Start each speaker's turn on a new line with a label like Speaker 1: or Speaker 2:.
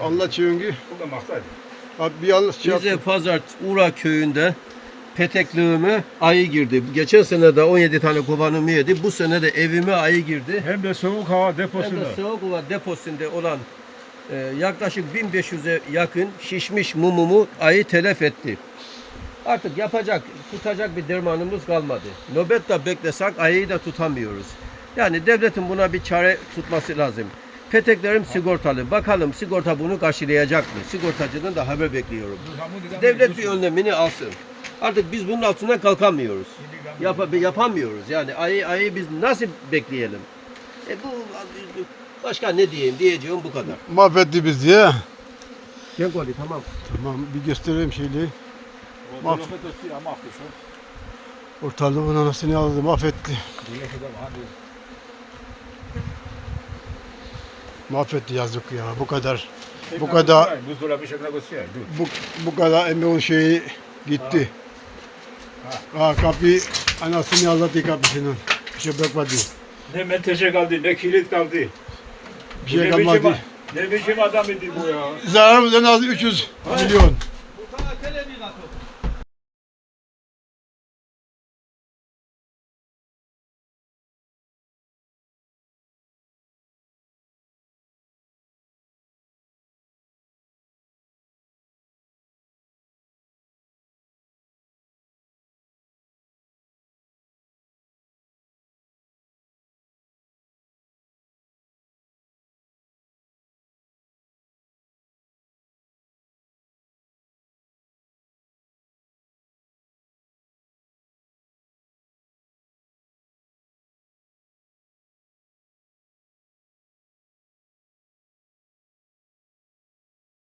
Speaker 1: Allah çünkü
Speaker 2: Burada
Speaker 1: abi bir şey
Speaker 3: Bize
Speaker 1: yaptım.
Speaker 3: Pazar Ura köyünde petekliğime ayı girdi. Geçen sene de 17 tane kovanımı yedi. Bu sene de evime ayı girdi.
Speaker 2: Hem de soğuk hava
Speaker 3: Hem
Speaker 2: deposunda.
Speaker 3: de Soğukova deposunda olan e, yaklaşık 1500'e yakın şişmiş mumumu ayı telef etti. Artık yapacak, tutacak bir dermanımız kalmadı. Nöbet de beklesek ayıyı da tutamıyoruz. Yani devletin buna bir çare tutması lazım. Peteklerim sigortalı. Bakalım sigorta bunu karşılayacak mı? Sigortacıdan da haber bekliyorum. Devlet bir önlemini alsın. Artık biz bunun altından kalkamıyoruz. Yap yapamıyoruz. Yani ayı ayı biz nasıl bekleyelim? E bu başka ne diyeyim? Diyeceğim bu kadar.
Speaker 1: Mahvetti bizi ya.
Speaker 3: Cenkoli tamam.
Speaker 1: Tamam bir göstereyim şeyi. Mahv-
Speaker 2: Mahvet.
Speaker 1: Ortalığın anasını aldı mahvetti. Mahvetti yazık ya bu kadar. Bu kadar
Speaker 2: Buzdolabı şeklinde gösteriyor. Dur.
Speaker 1: bu, bu kadar emeğin şeyi gitti. Ha kapı anasını ağlattı kapısının. Bir şey bırakmadı.
Speaker 2: Ne menteşe kaldı, ne kilit kaldı.
Speaker 1: Bir şey
Speaker 2: ne
Speaker 1: kalmadı.
Speaker 2: biçim, ne biçim adam idi bu ya.
Speaker 1: Zararımız en az 300 milyon.
Speaker 3: Bu kadar televizyonda